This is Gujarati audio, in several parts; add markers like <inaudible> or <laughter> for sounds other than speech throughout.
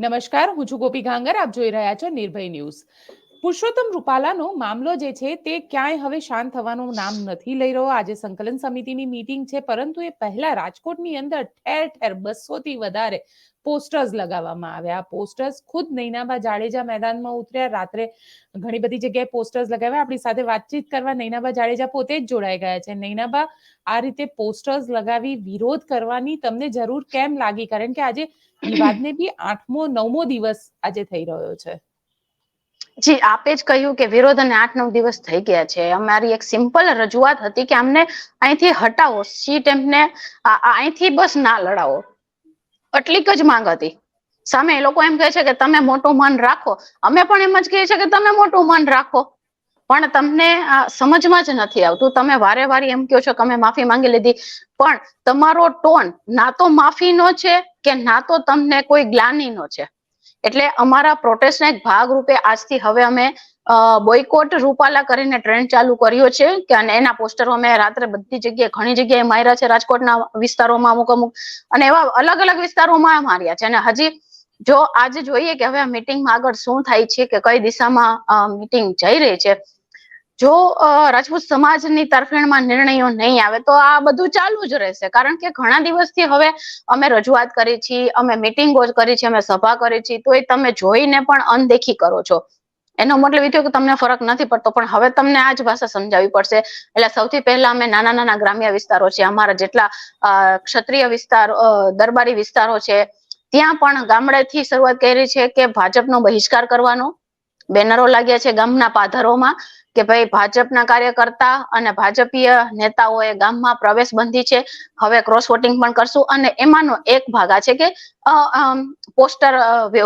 નમસ્કાર હું છું ગોપી ગાંગર આપ જોઈ રહ્યા છો નિર્ભય ન્યૂઝ. પુરુષોત્તમ રૂપાલાનો મામલો જે છે તે ક્યાંય હવે શાંત થવાનું નામ નથી લઈ રહ્યો. આજે સંકલન સમિતિની મીટિંગ છે, પરંતુ એ પહેલા રાજકોટની અંદર ઠેર ઠેર બસો થી વધારે પોસ્ટર્સ લગાવવામાં આવ્યા. પોસ્ટર્સ ખુદ નૈનાબા જાડેજા મેદાનમાં ઉતર્યા. રાત્રે ઘણી બધી જગ્યાએ પોસ્ટર્સ લગાવ્યા. આપણી સાથે વાતચીત કરવા નૈનાબા જાડેજા પોતે જ જોડાઈ ગયા છે. નૈનાબા, આ રીતે પોસ્ટર્સ લગાવી વિરોધ કરવાની તમને જરૂર કેમ લાગી? કારણ કે આજે વિવાદને બી આઠમો, નવમો દિવસ આજે થઈ રહ્યો છે. જી, આપે જ કહ્યું કે વિરોધ અને આઠ નવ દિવસ થઈ ગયા છે. અમારી એક સિમ્પલ રજૂઆત હતી કે અમને અહીંથી હટાવો સીટ એમને અહીંથી બસ ના લડાવો. એટલીક જ માંગ હતી. સામે એ લોકો એમ કહે છે કે તમે મોટું મન રાખો. અમે પણ એમ જ કહીએ છીએ કે તમે મોટું મન રાખો. પણ તમને સમજમાં જ નથી આવતું. તમે વારે વારે એમ કહો છો કે અમે માફી માંગી લીધી. પણ તમારો ટોન ના તો માફીનો છે કે ના તો તમને કોઈ ગ્લાનીનો છે. એટલે અમારા પ્રોટેસ્ટના એક ભાગ રૂપે આજથી હવે અમે બોયકોટ રૂપાલા કરીને ટ્રેન્ડ ચાલુ કર્યો છે કે અને એના પોસ્ટરો અમે રાત્રે બધી જગ્યાએ, ઘણી જગ્યાએ માર્યા છે રાજકોટના વિસ્તારોમાં અમુક અમુક અને એવા અલગ અલગ વિસ્તારોમાં માર્યા છે અને હજી જો આજે જોઈએ કે હવે આ મિટિંગમાં આગળ શું થાય છે કે કઈ દિશામાં મીટિંગ જઈ રહી છે જો રાજપૂત સમાજની તરફેણમાં નિર્ણયો નહીં આવે, તો આ બધું ચાલુ જ રહેશે. કારણ કે ઘણા દિવસથી હવે અમે રજૂઆત કરી છીએ અમે મિટિંગો કરી છે, અમે સભા કરી છીએ તો એ તમે જોઈને પણ અનદેખી કરો છો. એનો મતલબ એ થયો કે તમને ફરક નથી પડતો, પણ હવે તમને આ જ ભાષા સમજાવવી પડશે. એટલે સૌથી પહેલા અમે નાના નાના ગ્રામ્ય વિસ્તારો છે, અમારા જેટલા ક્ષત્રિય વિસ્તાર દરબારી વિસ્તારો છે, ત્યાં પણ ગામડેથી શરૂઆત કરી છે કે ભાજપનો બહિષ્કાર કરવાનો. બેનરો લાગ્યા છે ગામના પાધરોમાં કે ભાઈ ભાજપના કાર્યકર્તા અને ભાજપીય નેતાઓએ ગામમાં પ્રવેશ બંધી છે. હવે ક્રોસ વોટિંગ પણ કરશું અને એમાંનો એક ભાગ આ છે કે પોસ્ટર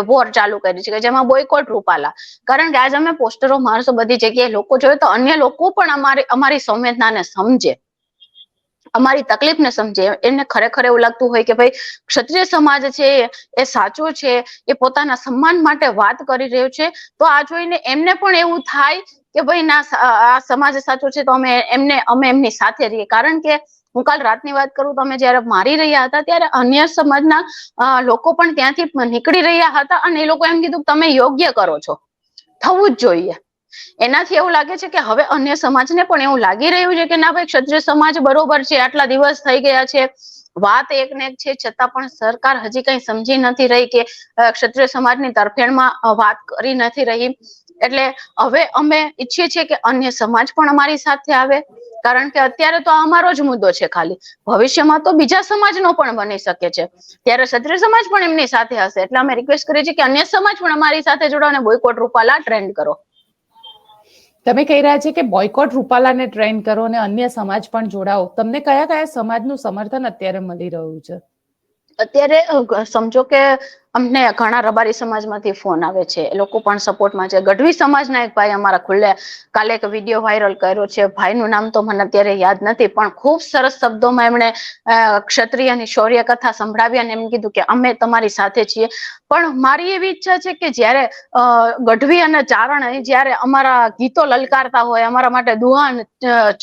વોર ચાલુ કરી છે કે જેમાં બોયકોટ રૂપાલા. કારણ કે આજ અમે પોસ્ટરો મારશું બધી જગ્યાએ લોકો જોયે તો અન્ય લોકો પણ અમારી અમારી સંવેદનાને સમજે. અમારી તકલીફને સમજે. એને ખરેખર એવું લાગતું હોય કે ભાઈ, ક્ષત્રિય સમાજ છે, એ સાચો છે, એ પોતાના સન્માન માટે વાત કરી રહ્યો છે, તો આ જોઈને એમને પણ એવું થાય કે ભાઈ, ના આ સમાજ સાચો છે, તો અમે એમને, અમે એમની સાથે રહીએ. કારણ કે હું કાલ રાતની વાત કરું, તો અમે જ્યારે મારી રહ્યા હતા, ત્યારે અન્ય સમાજના લોકો પણ ત્યાંથી નીકળી રહ્યા હતા અને એ લોકો એમ કીધું તમે યોગ્ય કરો છો. થવું જ જોઈએ. એનાથી એવું લાગે છે કે હવે અન્ય સમાજને પણ એવું લાગી રહ્યું છે કે ના ભાઈ, ક્ષત્રિય સમાજ બરોબર છે, આટલા દિવસ થઈ ગયા છે. વાત એક ને એક છે, છતાં પણ સરકાર હજી કઈ સમજી નથી રહી કે ક્ષત્રિય સમાજની તરફેણમાં વાત કરી નથી રહી. એટલે હવે અમે ઈચ્છીએ છીએ કે અન્ય સમાજ પણ અમારી સાથે આવે. કારણ કે અત્યારે તો અમારો જ મુદ્દો છે ખાલી. ભવિષ્યમાં તો બીજા સમાજનો પણ બની શકે છે. ત્યારે ક્ષત્રિય સમાજ પણ એમની સાથે હશે. એટલે અમે રિક્વેસ્ટ કરીએ છીએ કે અન્ય સમાજ પણ અમારી સાથે જોડાઓ અને બોયકોટ રૂપાલા ટ્રેન્ડ કરો. તમે કહી રહ્યા છે કે બોયકોટ રૂપાલાને ટ્રેન કરો અને અન્ય સમાજ પણ જોડાઓ. તમને કયા કયા સમાજનું સમર્થન અત્યારે મળી રહ્યું છે? અત્યારે સમજો કે અમને ઘણા રબારી સમાજમાંથી ફોન આવે છે. એ લોકો પણ સપોર્ટમાં છે. ગઢવી સમાજના એક ભાઈ અમારા ખુલ્લે કાલે એક વીડિયો વાયરલ કર્યો છે. ભાઈનું નામ તો મને અત્યારે યાદ નથી, પણ ખૂબ સરસ શબ્દોમાં એમણે ક્ષત્રિય ક્ષત્રિયની શૌર્ય કથા સંભળાવી અને એમ કીધું કે અમે તમારી સાથે છીએ. પણ મારી એવી ઈચ્છા છે કે જ્યારે ગઢવી અને ચારણ જ્યારે અમારા ગીતો લલકારતા હોય, અમારા માટે દુહાન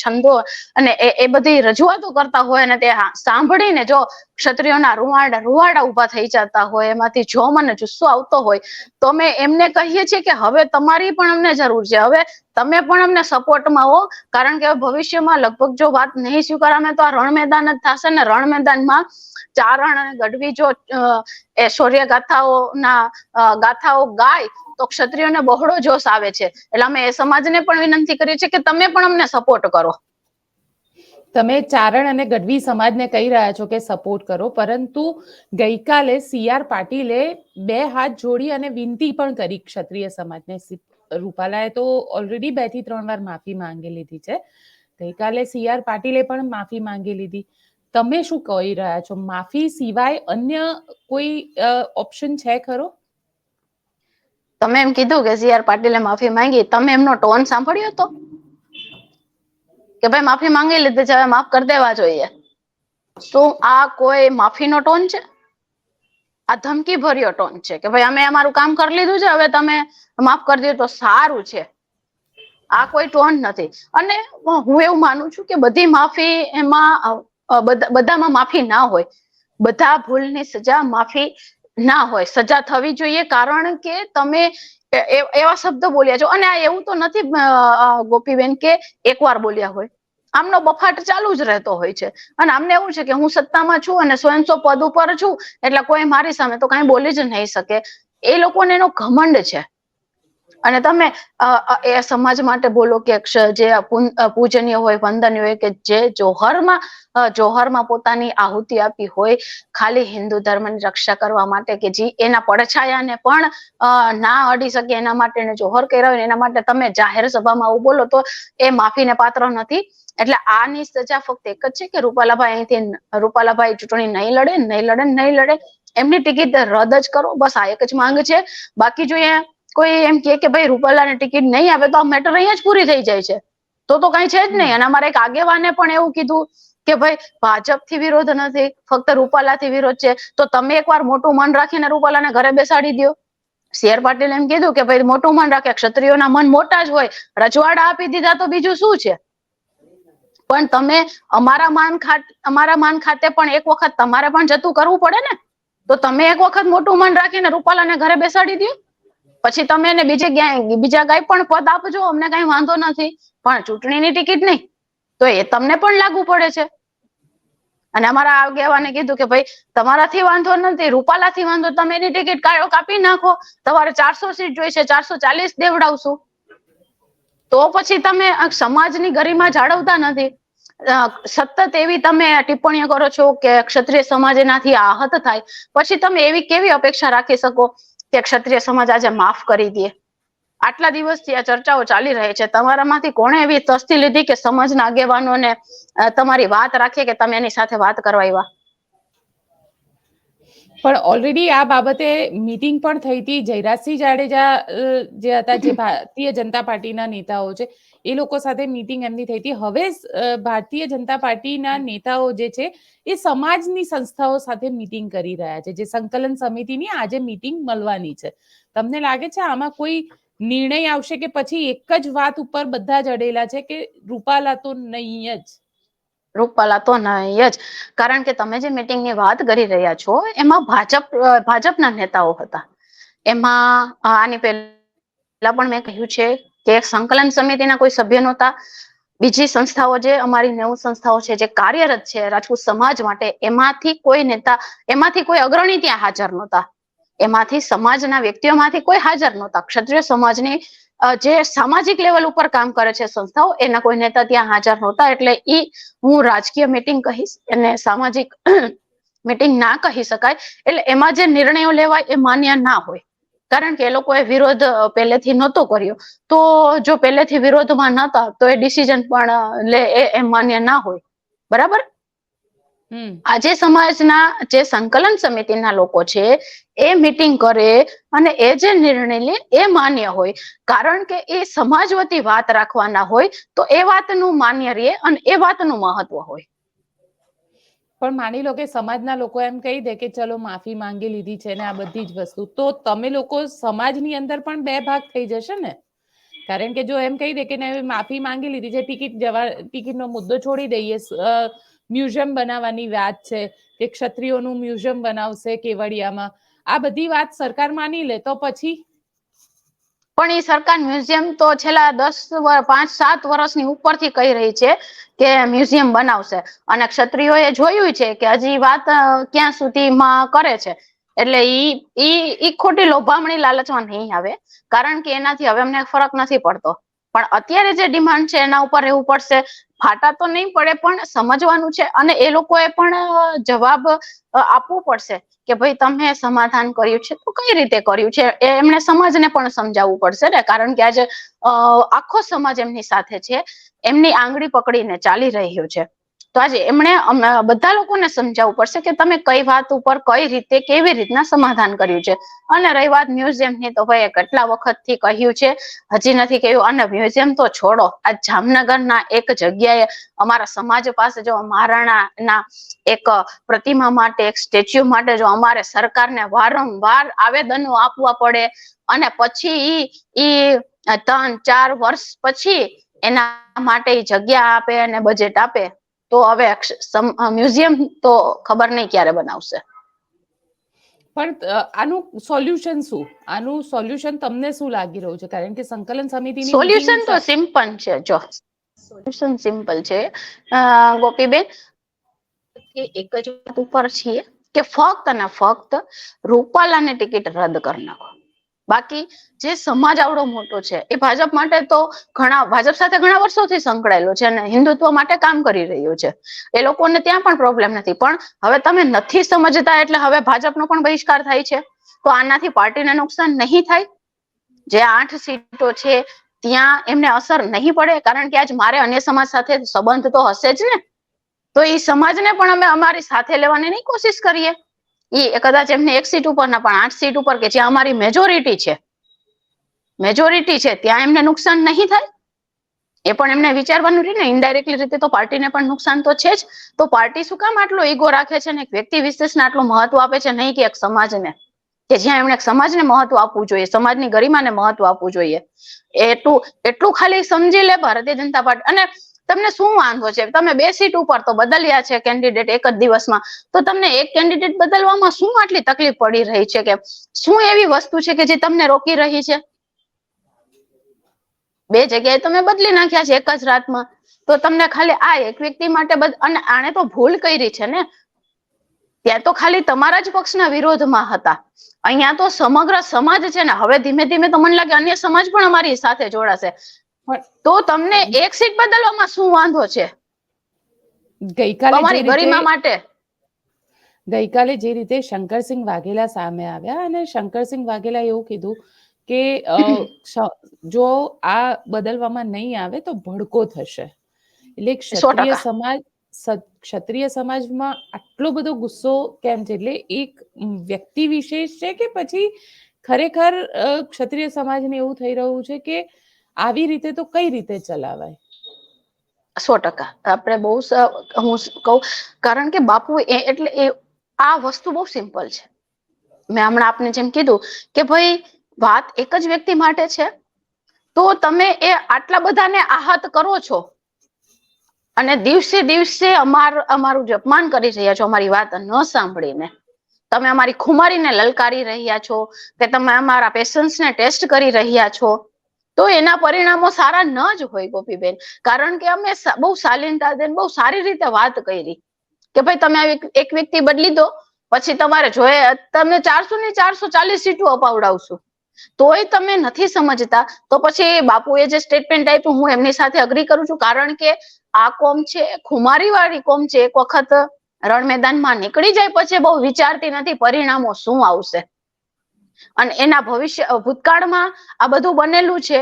છંદો અને એ બધી રજૂઆતો કરતા હોય અને તે સાંભળીને જો ક્ષત્રિયોના રૂવાડા રૂવાડા ઊભા થઈ જતા હોય, એમાંથી જો મને જુસ્સો આવતો હોય, તો અમે એમને કહીએ છીએ કે હવે તમારી પણ અમને જરૂર છે. હવે તમે પણ અમને સપોર્ટમાં હો, કારણ કે ભવિષ્યમાં લગભગ જો વાત નહીં સ્વીકારામે તો આ રણ મેદાન જ થશે ને રણ મેદાનમાં ચારણ અને ગઢવી જો એ ગાથાઓના ગાથાઓ ગાય, તો ક્ષત્રિયોને બહોળો જોશ આવે છે. એટલે અમે એ સમાજને પણ વિનંતી કરીએ છીએ કે તમે પણ અમને સપોર્ટ કરો. તમે ચારણ અને ગઢવી સમાજને કહી રહ્યા છો કે સપોર્ટ કરો, પરંતુ ગઈકાલે સી આર પાટીલે બે હાથ જોડી અને વિનંતી પણ કરી ક્ષત્રિય સમાજને રૂપાલાએ તો ઓલરેડી બેથી ત્રણ વાર માફી માંગી લીધી છે. ગઈકાલે સી આર પાટીલે પણ માફી માંગી લીધી. તમે શું કહી રહ્યા છો? માફી સિવાય અન્ય કોઈ ઓપ્શન છે ખરો? તમે એમ કીધું કે સી આર પાટીલે માફી માંગી. તમે એમનો ટોન સાંભળ્યો હતો? કે ભાઈ માફી માંગી લીધી છે, હવે માફ કરી દેવા જોઈએ. શું આ કોઈ માફીનો ટોન છે? આ ધમકી ભર્યો ટોન છે કે ભાઈ અમે અમારું કામ કરી લીધું છે, હવે તમે માફ કરી દો તો સારું છે. આ કોઈ ટોન નથી. અને હું એવું માનું છું કે બધી માફી એમાં બધામાં માફી ના હોય. બધા ભૂલની સજા માફી ના હોય. સજા થવી જોઈએ કારણ કે તમે એવા શબ્દ બોલ્યા છો. અને આ એવું તો નથી ગોપીબેન કે એકવાર બોલ્યા હોય. આમનો બફાટ ચાલુ જ રહેતો હોય છે. અને આમને એવું છે કે હું સત્તામાં છું અને સ્વયંસો પદ ઉપર છું, એટલે કોઈ મારી સામે તો કઈ બોલી જ નહીં શકે. એ લોકોને એનો ઘમંડ છે. અને તમે એ સમાજ માટે બોલો કે જે પૂજનીય હોય, વંદનીય હોય કે જે જોહરમાં જોહરમાં પોતાની આહુતિ આપી હોય, ખાલી હિન્દુ ધર્મની રક્ષા કરવા માટે કે જે એના પડછાયાને પણ ના અડી શકે એના માટે જોહર કર્યા હોય એના માટે તમે જાહેર સભામાં આવું બોલો તો એ માફીને પાત્ર નથી. એટલે આની સજા ફક્ત એક જ છે કે રૂપાલાભાઈ અહીંથી રૂપાલાભાઈ ચૂંટણી નહીં લડે નહીં લડે નહીં લડે, એમની ટિકિટ રદ જ કરો. બસ આ એક જ માંગ છે. બાકી જોઈએ કોઈ એમ કહે કે ભાઈ રૂપાલાની ટિકિટ નહીં આવે તો આ મેટર અહીંયા જ પૂરી થઈ જાય છે. તો તો કઈ છે જ નહીં. અને અમારે એક આગેવાને પણ એવું કીધું કે ભાઈ, ભાજપથી વિરોધ નથી, ફક્ત રૂપાલાથી વિરોધ છે. તો તમે એકવાર મોટું મન રાખીને રૂપાલાને ઘરે બેસાડી દો સી આર પાટીલ એમ કીધું કે ભાઈ, મોટું મન રાખે ક્ષત્રિયોના મન મોટા જ હોય. રજવાડા આપી દીધા તો બીજું શું છે? પણ તમે અમારા માન ખાતે, અમારા માન ખાતે પણ એક વખત તમારે પણ જતું કરવું પડે ને? તો તમે એક વખત મોટું મન રાખીને રૂપાલાને ઘરે બેસાડી દો પછી તમે એને બીજે બીજા ગાય પણ પદ આપજો, અમને કઈ વાંધો નથી. પણ ચૂંટણીની ટિકિટ નહીં. તો એ તમને પણ લાગુ પડે છે. અને અમારા આગેવાને કીધું કે ભાઈ, તમારાથી વાંધો નથી, રૂપાલાથી વાંધો, તમે એની ટિકિટ કાપી નાખો. તમારે ચારસો સીટ જોઈશે, ચારસો ચાલીસ દેવડાવશું. તો પછી તમે સમાજની ગરિમા જાળવતા નથી. સતત એવી તમે ટિપ્પણીઓ કરો છો કે ક્ષત્રિય સમાજ એનાથી આહત થાય, પછી તમે એવી કેવી અપેક્ષા રાખી શકો કે ક્ષત્રિય સમાજ આજે માફ કરી દે? આટલા દિવસથી આ ચર્ચાઓ ચાલી રહી છે. તમારામાંથી કોણે એવી તસ્તી લીધી કે સમાજના આગેવાનોને તમારી વાત રાખીએ કે તમે એની સાથે વાત કરવા આવ્યા? પણ ઓલરેડી આ બાબતે મીટિંગ પણ થઈ હતી. જયરાજસિંહ જાડેજા જે હતા, જે ભારતીય જનતા પાર્ટીના નેતાઓ છે, એ લોકો સાથે મીટિંગ એમની થઈ હતી. હવે ભારતીય જનતા પાર્ટીના નેતાઓ જે છે, એ સમાજની સંસ્થાઓ સાથે મીટિંગ કરી રહ્યા છે, જે સંકલન સમિતિની આજે મીટિંગ મળવાની છે. તમને લાગે છે આમાં કોઈ નિર્ણય આવશે કે પછી એક જ વાત ઉપર બધા જ અડેલા છે કે રૂપાલા તો નહીં જ? રૂપાલા તો નહીં જ. કારણ કે તમે જે મીટિંગની વાત કરી રહ્યા છો, એમાં ભાજપ ભાજપના નેતાઓ હતા. એમાં આની પહેલા પણ મેં કહ્યું છે કે સંકલન સમિતિના કોઈ સભ્ય નહોતા. બીજી સંસ્થાઓ જે, અમારી નેવું સંસ્થાઓ છે, જે કાર્યરત છે, રાજપૂત સમાજ માટે એમાંથી કોઈ નેતા, એમાંથી કોઈ અગ્રણી ત્યાં હાજર નહોતા. એમાંથી સમાજના વ્યક્તિઓમાંથી કોઈ હાજર નહોતા. ક્ષત્રિય સમાજની જે સામાજિક લેવલ ઉપર કામ કરે છે સંસ્થાઓ, એના કોઈ નેતા ત્યાં હાજર નહોતા, એટલે ઈ હું રાજકીય મીટિંગ કહીશ, એને સામાજિક <clears throat> મીટિંગ ના કહી શકાય, એટલે એમાં જે નિર્ણયો લેવાય એ માન્ય ના હોય. કારણ કે એ લોકોએ વિરોધ પહેલેથી નહોતો કર્યો. તો જો પહેલેથી વિરોધમાં નહોતા તો એ ડિસિઝન પણ લે, એ એ માન્ય ના હોય. બરાબર? આજે સમાજના જે સંકલન સમિતિના લોકો છે એ મીટિંગ કરે અને એ જે નિર્ણય લે એ માન્ય હોય. કારણ કે એ સમાજ વતી વાત રાખવાના હોય તો એ વાતનું માન્ય રહે અને એ વાતનું મહત્વ હોય. પણ માની લો કે સમાજના લોકો એમ કહી દે કે ચલો માફી માંગી લીધી છે ને આ બધી જ વસ્તુ તો તમે લોકો સમાજની અંદર પણ બે ભાગ થઈ જશે ને? કારણ કે જો એમ કહી દે કે માફી માંગી લીધી છે ટિકિટ જવા ટિકિટનો મુદ્દો છોડી દઈએ મ્યુઝિયમ બનાવવાની વાત છે કે ક્ષત્રિયોનું મ્યુઝિયમ બનાવશે કેવડિયામાં? આ બધી વાત સરકાર માની લે તો પછી? પણ એ સરકાર મ્યુઝિયમ તો છેલ્લા દસ પાંચ, સાત વર્ષની ઉપરથી કહી રહી છે કે મ્યુઝિયમ બનાવશે. અને ક્ષત્રિયોએ જોયું છે કે હજી વાત ક્યાં સુધીમાં કરે છે. એટલે ઈ ઈ ઈ ખોટી લોભામણી લાલચમાં નહીં આવે, કારણ કે એનાથી હવે અમને ફરક નથી પડતો. પણ અત્યારે જે ડિમાન્ડ છે એના ઉપર રહેવું પડશે. ફાટા તો નહીં પડે, પણ સમજવાનું છે અને એ લોકોએ પણ જવાબ આપવો પડશે કે ભાઈ તમે સમાધાન કર્યું છે. તો કઈ રીતે કર્યું છે? એમણે સમાજને પણ સમજાવવું પડશે ને, કારણ કે આજે આખો સમાજ એમની સાથે છે. એમની આંગળી પકડીને ચાલી રહ્યો છે. તો આજે એમણે બધા લોકોને સમજાવવું પડશે કે તમે કઈ વાત ઉપર કઈ રીતે કેવી રીતના સમાધાન કર્યું છે. અને રહી વાત મ્યુઝિયમની, તો ભાઈ કેટલા વખતથી કહ્યું છે, હજી નથી કહ્યું. અને મ્યુઝિયમ તો છોડો, આ જામનગરના એક જગ્યાએ અમારા સમાજ પાસે જો મહારાણાના એક પ્રતિમા માટે, એક સ્ટેચ્યુ માટે જો અમારે સરકારને વારંવાર આવેદનો આપવા પડે, અને પછી ઈ ઈ ત્રણ ચાર વર્ષ પછી એના માટે જગ્યા આપે અને બજેટ આપે. તો હવે મ્યુઝિયમ તો ખબર નહીં ક્યારે બનાવશે. પણ આનું સોલ્યુશન શું? આનું સોલ્યુશન તમને શું લાગી રહ્યું છે? કારણ કે સંકલન સમિતિની સોલ્યુશન તો સિમ્પલ છે જો. સોલ્યુશન સિમ્પલ છે. ગોપીબેન? કે એક જ વાત ઉપર છીએ કે ફક્ત અને ફક્ત રૂપાલાની ટિકિટ રદ કરી નાખો. બાકી જે સમાજ આવડો મોટો છે, એ ભાજપ માટે તો ઘણા, ભાજપ સાથે ઘણા વર્ષોથી સંકળાયેલો છે અને હિન્દુત્વ માટે કામ કરી રહ્યો છે. એ લોકોને ત્યાં પણ પ્રોબ્લેમ નથી. પણ હવે તમે નથી સમજતા એટલે હવે ભાજપનો પણ બહિષ્કાર થાય છે. તો આનાથી પાર્ટીને નુકસાન નહીં થાય? જે આઠ સીટો છે, ત્યાં એમને અસર નહીં પડે? કારણ કે આજ મારે અન્ય સમાજ સાથે સંબંધ તો હશે જ ને. તો એ સમાજને પણ અમે અમારી સાથે લેવાની નહીં કોશિશ કરીએ? એ કદાચ એમને એક સીટ ઉપર ના પણ આઠ સીટ ઉપર કે જ્યાં અમારી મેજોરિટી છે મેજોરિટી છે, ત્યાં એમને નુકસાન નહીં થાય? એ પણ એમને વિચારવાનું રહે ને ઇનડાયરેક્ટલી રીતે તો પાર્ટીને પણ નુકસાન તો છે જ. તો પાર્ટી શું કામ આટલો ઈગો રાખે છે ને વ્યક્તિ વિશેષને આટલું મહત્વ આપે છે નહીં કે એક સમાજને? કે જ્યાં એમણે સમાજને મહત્વ આપવું જોઈએ, સમાજની ગરિમાને મહત્વ આપવું જોઈએ. એટલું એટલું ખાલી સમજી લે ભારતીય જનતા પાર્ટી. અને તમને શું વાંધો છે? તમે બે સીટ ઉપર તો બદલ્યા છે કેન્ડિડેટ એક જ દિવસમાં. તો તમને એક કેન્ડિડેટ બદલવામાં શું આટલી તકલીફ પડી રહી છે કે શું એવી વસ્તુ છે કે જે તમને રોકી રહી છે? બે જગ્યાએ તમે બદલી નાખ્યા છે એક જ રાતમાં. તો તમને ખાલી આ એક વ્યક્તિ માટે અને આણે તો ભૂલ કરી છે ને? ત્યાં તો ખાલી તમારા જ પક્ષના વિરોધમાં હતા. અહીંયા તો સમગ્ર સમાજ છે ને, હવે ધીમે ધીમે તો મને લાગે અન્ય સમાજ પણ અમારી સાથે જોડાશે. તો તમને એક સીટ બદલવામાં શું વાંધો છે? ગઈકાલે અમારી ગરિમા માટે. ગઈકાલે જે રીતે શંકરસિંહ વાઘેલા સામે આવ્યા અને શંકરસિંહ વાઘેલા એવું કીધું કે <coughs> જો આ બદલવામાં નહીં આવે તો ભડકો થશે. એટલે ક્ષત્રિય સમાજ ક્ષત્રિય સમાજમાં આટલો બધો ગુસ્સો કેમ છે? એટલે એક વ્યક્તિ વિશેષ છે કે પછી ખરેખર ક્ષત્રિય સમાજને એવું થઈ રહ્યું છે કે આવી રીતે તો કઈ રીતે ચલાવાય? સો ટકા. આપણે બહુ હું કહું, કારણ કે બાપુ એ, એટલે એ, આ વસ્તુ બહુ સિમ્પલ છે. મેં હમણાં આપને જેમ કીધું કે ભાઈ વાત એક જ વ્યક્તિ માટે છે, તો તમે એ આટલા બધાને આહત કરો છો. અને દિવસે દિવસે અમાર, અમારું જે અપમાન કરી રહ્યા છો, અમારી વાત ન સાંભળીને. તમે અમારી ખુમારીને લલકારી રહ્યા છો, કે તમે અમારા પેશન્સને ટેસ્ટ કરી રહ્યા છો. તો એના પરિણામો સારા ન જ હોય ગોપીબેન. કારણ કે અમે બહુ શાલીનતા બહુ સારી રીતે વાત કરી. કે ભાઈ તમે એક વ્યક્તિ બદલી દો, પછી તમારે જોઈએ તમને ચારસો ને ચારસો ચાલીસ સીટો અપાવડાવશું. તોય તમે નથી સમજતા. તો પછી બાપુએ જે સ્ટેટમેન્ટ આપ્યું, હું એમની સાથે અગ્રી કરું છું. કારણ કે આ કોમ છે ખુમારી વાળી કોમ છે. એક વખત રણ મેદાનમાં નીકળી જાય, પછી બહુ વિચારતી નથી પરિણામો શું આવશે. અને એના ભવિષ્ય ભૂતકાળમાં આ બધું બનેલું છે,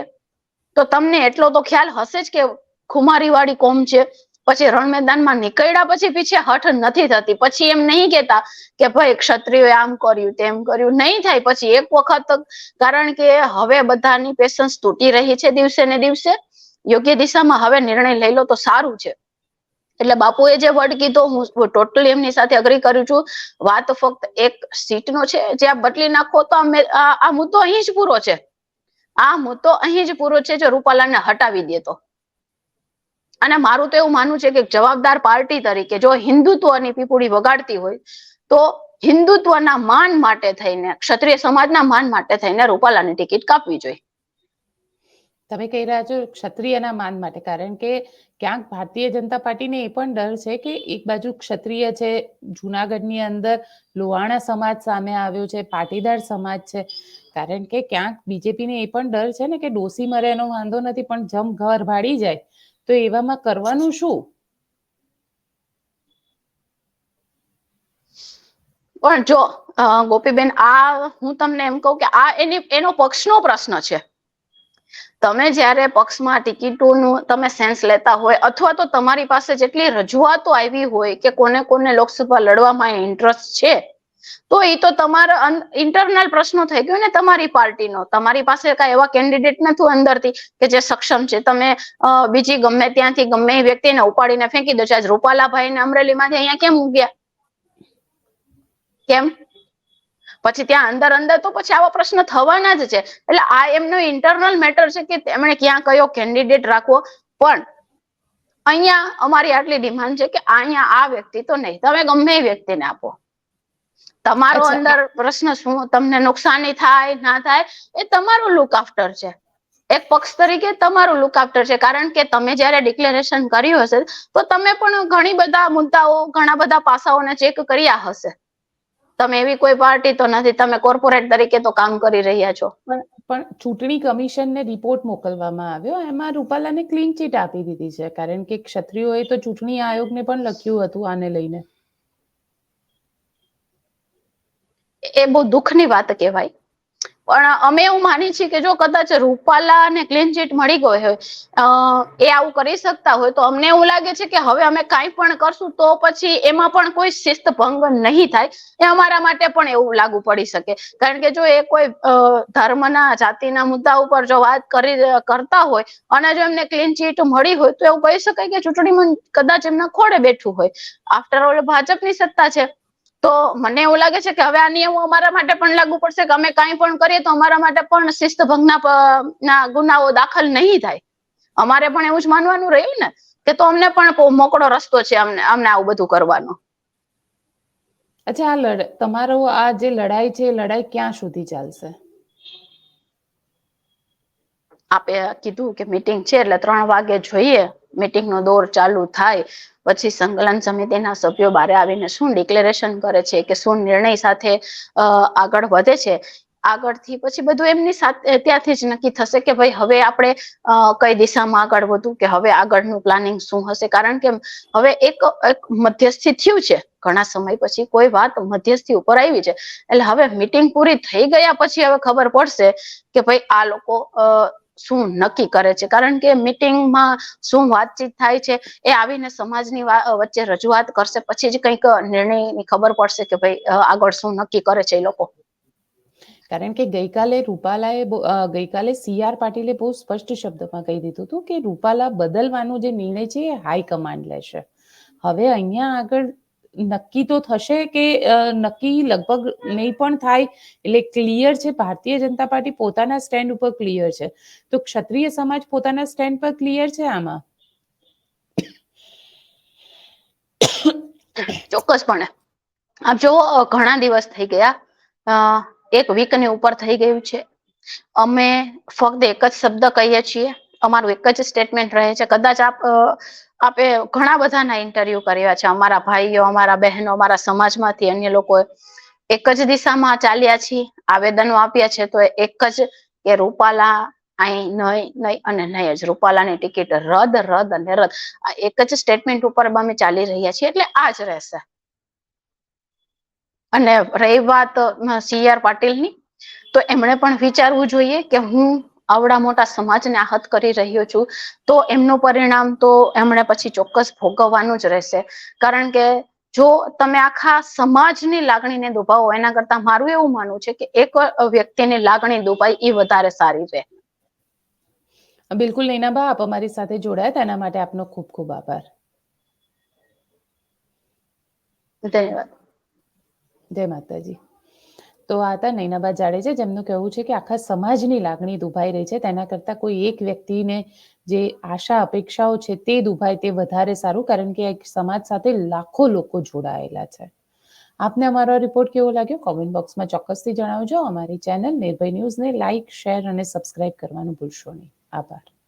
તો તમને એટલો તો ખ્યાલ હશે જ કે ખુમારી વાળી કોમ છે. પછી રણ મેદાનમાં નીકળ્યા પછી પીછે હઠ નથી થતી. પછી એમ નહીં કેતા કે ભાઈ ક્ષત્રિયોએ આમ કર્યું, તેમ કર્યું. નહીં થાય. પછી એક વખત, કારણ કે હવે બધાની પેશન્સ તૂટી રહી છે દિવસે ને દિવસે. યોગ્ય દિશામાં હવે નિર્ણય લઈ લો તો સારું છે. એટલે બાપુએ જે વર્ડ કીધો, હું ટોટલી એમની સાથે અગ્રી કરું છું. વાત ફક્ત એક સીટનો છે, જે આ બદલી નાખો તો આ મુદ્દો અહીં જ પૂરો છે. આ મુદ્દો અહીં જ પૂરો છે, જો રૂપાલાને હટાવી દે તો. અને મારું તો એવું માનવું છે કે જવાબદાર પાર્ટી તરીકે જો હિન્દુત્વની પીપુડી વગાડતી હોય, તો હિન્દુત્વના માન માટે થઈને, ક્ષત્રિય સમાજના માન માટે થઈને રૂપાલાની ટિકિટ કાપવી જોઈએ. તમે કહી રહ્યા છો ક્ષત્રિયના માન માટે. કારણ કે ક્યાંક ભારતીય જનતા પાર્ટીને એ પણ ડર છે કે એક બાજુ ક્ષત્રિય છે, જુનાગઢની અંદર લોહાણા સમાજ સામે આવ્યો છે, પાટીદાર સમાજ છે. કારણ કે ક્યાંક બીજેપીને એ પણ ડર છે ને કે ડોસી મરે એનો વાંધો નથી, પણ જમ ઘર ભાડી જાય. તો એવામાં કરવાનું શું? પણ જો ગોપીબેન, આ હું તમને એમ કહું કે આ એની, એનો પક્ષનો પ્રશ્ન છે. તમે જ્યારે પક્ષમાં ટિકિટોનું તમે સેન્સ લેતા હોય, અથવા તો તમારી પાસે જેટલી રજૂઆતો આવી હોય કે કોને કોને લોકસભા લડવામાં ઇન્ટરેસ્ટ છે, તો એ તો તમારા ઇન્ટરનલ પ્રશ્નો થઈ ગયો ને તમારી પાર્ટીનો. તમારી પાસે કઈ એવા કેન્ડિડેટ નથી અંદરથી કે જે સક્ષમ છે. તમે બીજી ગમે ત્યાંથી ગમે એ વ્યક્તિને ઉપાડીને ફેંકી દો. છો આજ રૂપાલાભાઈ ને અમરેલીમાંથી અહીંયા કેમ મૂક્યા કેમ? પછી ત્યાં અંદર અંદર તો પછી આવા પ્રશ્ન થવાના જ છે. એટલે આ એમનો ઇન્ટરનલ મેટર છે કે તેમણે ક્યાં કયો કેન્ડિડેટ રાખવો. પણ અહીંયા અમારી આટલી ડિમાન્ડ છે કે અહીંયા આ વ્યક્તિ તો નહીં. તમે ગમે એ વ્યક્તિને આપો. તમારો અંદર પ્રશ્ન શું તમને નુકસાની થાય ના થાય એ તમારું લુક આફ્ટર છે. એક પક્ષ તરીકે તમારું લુક આફ્ટર છે. કારણ કે તમે જ્યારે ડિક્લેરેશન કર્યું હશે તો તમે પણ ઘણી બધા મુદ્દાઓ ઘણા બધા પાસાઓને ચેક કર્યા હશે. તમે એવી કોઈ પાર્ટી તો નથી તમે કોર્પોરેટ તરીકે તો કામ કરી રહ્યા છો. પણ ચૂંટણી કમિશનને રિપોર્ટ મોકલવામાં આવ્યો એમાં રૂપાલાને ક્લીન ચીટ આપી દીધી છે કારણ કે ક્ષત્રિયોએ તો ચૂંટણી આયોગને પણ લખ્યું હતું આને લઈને. એ બહુ દુઃખની વાત કહેવાય. પણ અમે એવું માની છીએ કે જો કદાચ રૂપાલાને ક્લીન ચીટ મળી ગઈ હોય એ આવું કરી શકતા હોય, તો અમને એવું લાગે છે કે હવે અમે કાંઈ પણ કરશું તો પછી એમાં પણ કોઈ શિસ્ત ભંગ નહીં થાય. એ અમારા માટે પણ એવું લાગુ પડી શકે. કારણ કે જો એ કોઈ ધર્મના, જાતિના મુદ્દા ઉપર જો વાત કરી, કરતા હોય, અને જો એમને ક્લીન ચીટ મળી હોય તો એવું કહી શકાય કે ચૂંટણીમાં કદાચ એમના ખોડે બેઠું હોય. આફ્ટર ઓલ ભાજપની સત્તા છે. તો મને એવું લાગે છે કે હવે આ નિયમો અમારા માટે પણ લાગુ પડશે કે અમે કાંઈ પણ કરીએ તો અમારા માટે પણ શિસ્ત ભંગના ગુનાઓ દાખલ નહીં થાય. અમારે પણ એવું જ માનવાનું રહ્યું ને, કે તો અમને પણ મોકળો રસ્તો છે અમને અમને આવું બધું કરવાનો. અચ્છા, આ તમારો આ જે લડાઈ છે એ લડાઈ ક્યાં સુધી ચાલશે? આપે કીધું કે મીટિંગ છે એટલે ત્રણ વાગે જોઈએ. મીટિંગ નો દોર ચાલુ થાય. પછી સંકલન સમિતિના સભ્યો બારે આવીને શું ડિક્લેરેશન કરે છે કે શું નિર્ણય સાથે આગળ વધે છે. આગળથી પછી બધું એમની સાથે ત્યાંથી જ નક્કી થશે કે ભાઈ હવે આપણે કઈ દિશામાં આગળ વધવું કે હવે આગળનું પ્લાનિંગ શું હશે? કારણ કે હવે એક એક મધ્યસ્થી થયું છે. ઘણા સમય પછી કોઈ વાત મધ્યસ્થી ઉપર આવી છે. એટલે હવે મીટિંગ પૂરી થઈ ગયા પછી હવે ખબર પડશે કે ભાઈ આ લોકો શું નક્કી કરે છે? કારણ કે મીટિંગમાં શું વાતચીત થાય છે એ આવીને સમાજની વચ્ચે રજૂઆત કરશે, પછી જ કંઈક નિર્ણયની ખબર પડશે કે ભાઈ આગળ શું નક્કી કરે છે એ લોકો. કારણ કે ગઈકાલે રૂપાલાએ ગઈકાલે સીઆર પાટીલે બહુ સ્પષ્ટ શબ્દમાં કહી દીધું હતું કે રૂપાલા બદલવાનો જે નિર્ણય છે એ હાઈ કમાન્ડ લેશે. હવે અહીંયા આગળ નક્કી તો થશે કે નક્કી લગભગ નહીં પણ થાય, એટલે ક્લિયર છે, ભારતીય જનતા પાર્ટી પોતાના સ્ટેન્ડ ઉપર ક્લિયર છે. તો ક્ષત્રિય સમાજ પોતાના સ્ટેન્ડ પર ક્લિયર છે આમાં? ચોક્કસપણે. આપ જો ઘણા દિવસ થઈ ગયા એક વીકની ઉપર થઈ ગયું છે. અમે ફક્ત એક જ શબ્દ કહીએ છીએ અમારું એક જ સ્ટેટમેન્ટ રહે છે. કદાચ આપ આપે ઘણા બધાના ઇન્ટરવ્યુ કર્યા છે. અમારા ભાઈઓ, અમારા બહેનો, અમારા સમાજમાંથી અન્ય લોકોએ એક જ દિશામાં ચાલ્યા છીએ, આવેદનો આપ્યા છે, તો એ એક જ કે રૂપાલા અહીં નહીં નહીં અને નહીં જ. રૂપાલાની ટિકિટ રદ રદ અને રદ. આ એક જ સ્ટેટમેન્ટ ઉપર અમે ચાલી રહ્યા છીએ, એટલે આ જ રહેશે. અને રહી વાત સી આર પાટીલની, તો એમણે પણ વિચારવું જોઈએ કે હું આવડા મોટા સમાજને આહત કરી રહ્યો છું તો એમનું પરિણામ તો એમણે પછી ચોક્કસ ભોગવવાનું જ રહેશે. કારણ કે જો તમે આખા સમાજની લાગણીને દુભાવો એના કરતા મારું એવું માનવું છે કે એક વ્યક્તિની લાગણી દુભાઈ એ વધારે સારી રહે બિલકુલ નૈનાબા આપ અમારી સાથે જોડાયા તેના માટે આપનો ખૂબ ખૂબ આભાર. ધન્યવાદ. જય માતાજી. તો આ હતા નૈનાબા જાડેજા, જેમનું કહેવું છે કે આખા સમાજની લાગણી દુભાઈ રહી છે. તેના કરતા કોઈ એક વ્યક્તિને જે આશા, અપેક્ષાઓ છે તે દુભાય તે વધારે સારું, કારણ કે એક સમાજ સાથે લાખો લોકો જોડાયેલા છે. આપને અમારો રિપોર્ટ કેવો લાગ્યો? કોમેન્ટ બોક્સમાં ચોક્કસથી જણાવજો. અમારી ચેનલ નિર્ભય ન્યૂઝને લાઇક શેર અને સબસ્ક્રાઇબ કરવાનું ભૂલશો નહીં. આભાર.